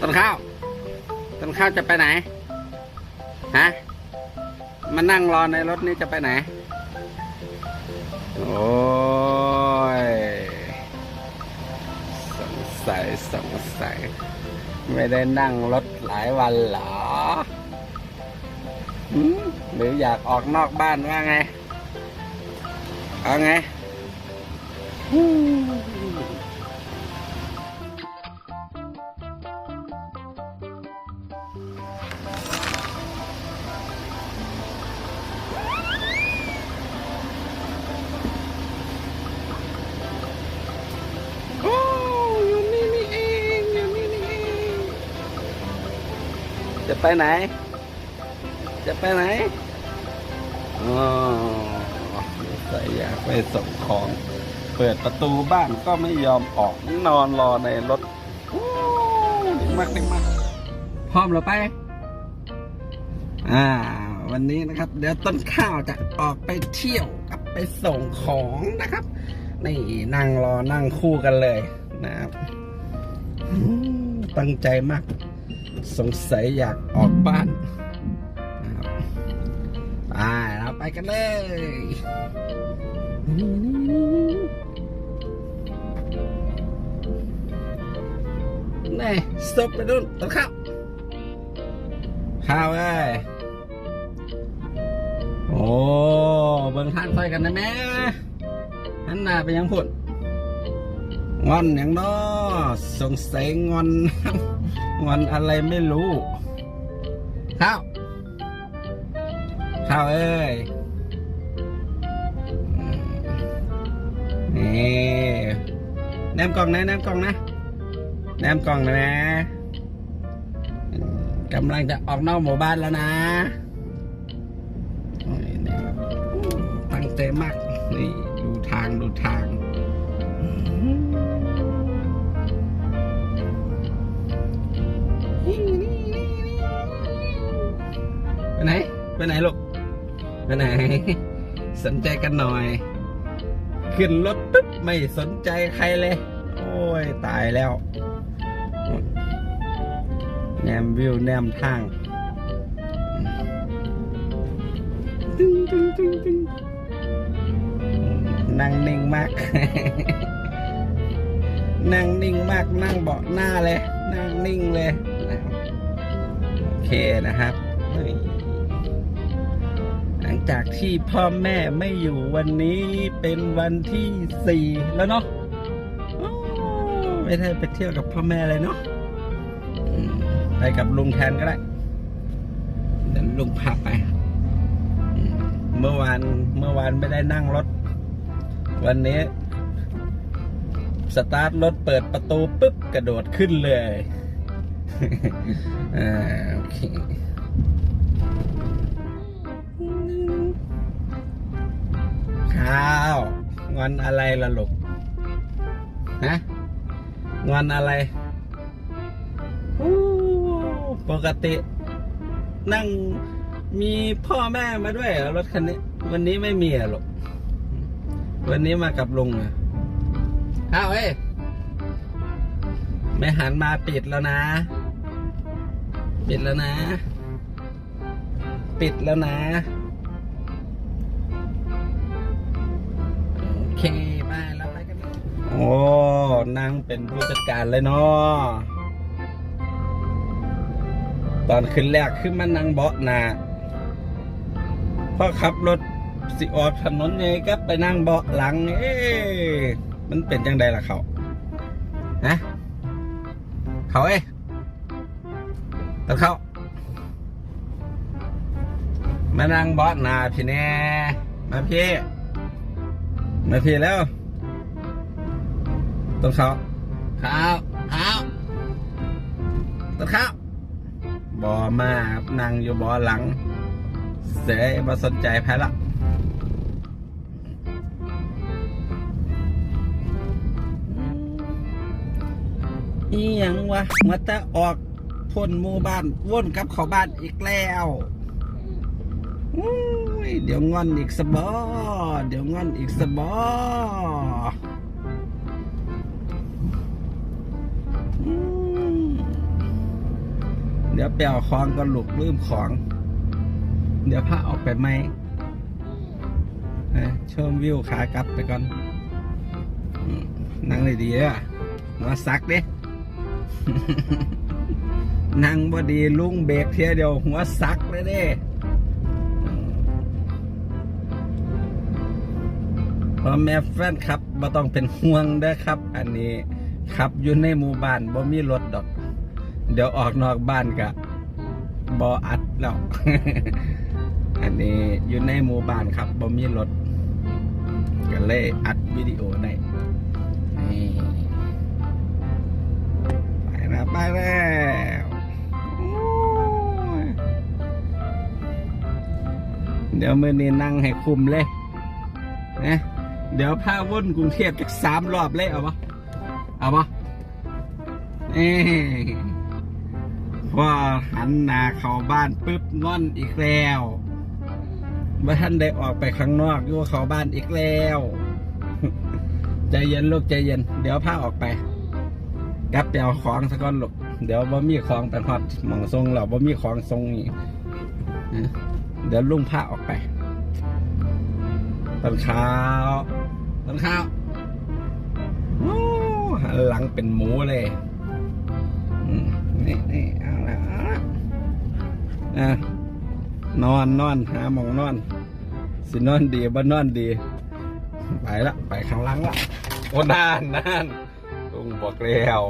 ต้นข้าวต้นข้าวจะไปไหนฮะมานั่งรอในรถนี้จะไปไหน โอ้ยสงสัยสงสัย ไม่ได้นั่งรถหลายวันเหรอหืมหรืออยากออกนอกบ้านว่าไง เอาไง จะไปไหน จะไปไหนอ๋อใส่อยากไปส่งของ เปิดประตูบ้านก็ไม่ยอมออกนอนรอในรถดีมากดีมากพร้อมแล้วไป อ่า วันนี้นะครับ เดี๋ยวต้นข้าวจะออกไปเที่ยวกับไปส่งของนะครับนี่นั่งรอนั่งคู่กันเลยนะครับตั้งใจมาก สงสัยอยากออกบ้านนะครับไปเราไปกันเลยนี่สต็อปไปดูนต้นข้าวข้าวเอ้ยโอ้ เบิ่งท่างไฟกันนะแม่หันหน้าไปยังพุ่น งอนอย่างน้อสงสัยงอน งอนอะไรไม่รู้ ข้าว ข้าวเอ้ยนี่แนมกล่องนะแนมกล่องนะแนมกล่องนะนะกำลังจะออกนอกหมู่บ้านแล้วนะตั้งใจมาก นี่ ดูทางดูทาง ไปไหน ไปไหนลูก ไปไหน สนใจกันหน่อย ขึ้นรถปุ๊บไม่สนใจใครเลย โอ้ย ตายแล้ว แนมวิวแนมทางตึ้งตึ้งตึ้งตึ้งนั่งนิ่งมาก นั่งนิ่งมากนั่งเบาะหน้าเลย นั่งนิ่งเลยโอเคนะครับหลังจากที่พ่อแม่ไม่อยู่วันนี้เป็นวันที่สี่แล้วเนาะไม่ได้ไปเที่ยวกับพ่อแม่เลยเนาะไปกับลุงแทนก็ได้เดี๋ยวลุงพาไป เมื่อวานเมื่อวานไม่ได้นั่งรถ วันนี้ สตาร์ทรถเปิดประตูปุ๊บกระโดดขึ้นเลยอ่าโอเคข้าวงอนอะไรล่ะลูกฮะงอนอะไรอู้ปกติ นั่งมีพ่อแม่มาด้วยเหรอรถคันนี้ วันนี้ไม่มีอะลูกวันนี้มากับลุงอะ ข้าวเอ้ยไม่หันมาปิดแล้วนะ ปิดแล้วนะ ปิดแล้วนะ โอเคไปแล้วไปกันเลยโอ้นั่งเป็นผู้จัดการเลยเนาะตอนขึ้นแรกขึ้นมานั่งเบาะหนาพอขับรถสิออกถนนเนี่ยก็ไปนั่งเบาะหลังเอ๊ะ มันเป็นจังใดล่ะเขาฮะเขาเอ้ยตะเขามานั่งเบาะหนาพี่แน่มาพี่ มาพี่แล้วต้นเขาข้าวข้าวต้นข้าวบอมาครับนั่งอยู่บอหลัง เสียมาสนใจแพ้ละ อีหยังวะมาแต่ออกพ่นหมู่บ้านวนกลับเขาบ้านอีกแล้วเดี๋ยวงอนอีกสบอเดี๋ยวงอนอีกสบอเดี๋ยวไปเอาของก็ลุกลืมของ เดี๋ยวพาออกไปไหมนะชมวิวขากลับไปก่อนนั่งเลยดีๆเด้อหัวซักเด้ นั่งบ่ดีลุงเบรกเทียเดียวหัวซักเลยเด้พอแม่แฟนครับบ่ต้องเป็นห่วงเด้อครับ อันนี้ขับอยู่ในหมู่บ้านบ่มีรถดอก เดี๋ยวออกนอกบ้านกะบออัดแล้ว อันนี้อยู่ในหมู่บ้านครับบ่มีรถก็เลยอัดวิดีโอได้นี่ ไปแล้วไปแล้วเดี๋ยวมือนี้นั่งให้คุมเลยนะเดี๋ยวพาวนกรุงเทพจักสามรอบเลยเอาปะเอาปะเอ้พอหันหน้าเข้าบ้านปุ๊บงอนอีกแล้วว่าท่านได้ออกไปข้างนอกอยู่เข้าบ้านอีกแล้ว ใจเย็นลูกใจเย็น เดี๋ยวพาออกไป กลับไปเอาของสักก้อนหลูกเดี๋ยวบ่มีของไปฮอดหมองทรงเราบ่มีของทรงอีกนะเดี๋ยวลุงพาออกไปตอนเช้าตอนเช้าโอ้หันหลังเป็นหมูเลยนี่นี่เอาละเอาละนอนนอนหาหมองนอน สินอนดีบ่นอนดี ไปละไปข้างหลังละโอ้นานนาน ลุงบอกแล้ว